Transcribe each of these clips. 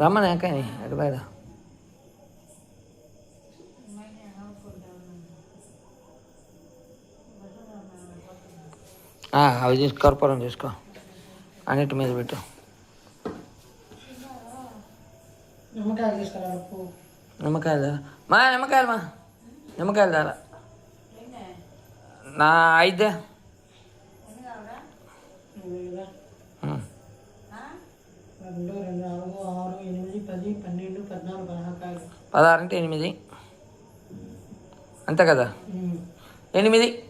రమ్మని కానీ అటు బయట అవి తీసుకో కర్పూరం తీసుకో. అన్నిటి మీద పెట్టు. నిమ్మకాయలు మా నిమ్మకాయలు మా. నిమ్మకాయలు ధర నా ఐదే. పదహారు అంటే ఎనిమిది. అంతే కదా. ఎనిమిది.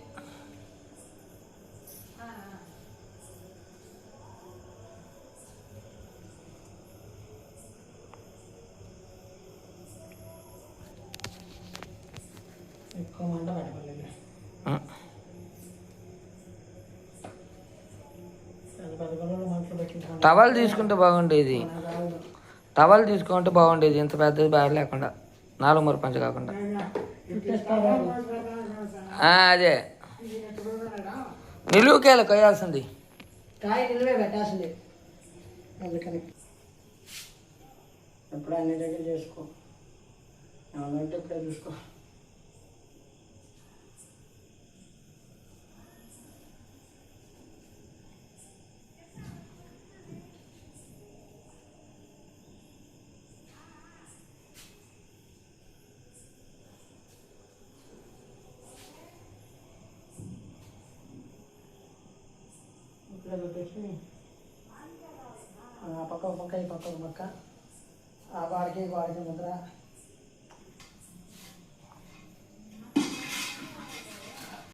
టవల్ తీసుకుంటే బాగుండేది. టవల్ తీసుకుంటే బాగుండేది. ఇంత పెద్దది బాగా లేకుండా. నాలుగు మరి పంచ కాకుండా. అదే. నిలువుకేళ కొయ్యాల్సింది. ఎప్పుడు అన్ని దగ్గర చేసుకో. ఏమన్నంటే ఇప్పుడే చూసుకో. ఇప్పుడే పెట్టేసి ఆ పక్క పక్క ఈ పక్క పక్క ఆ వాడికి వాడికి ముద్ర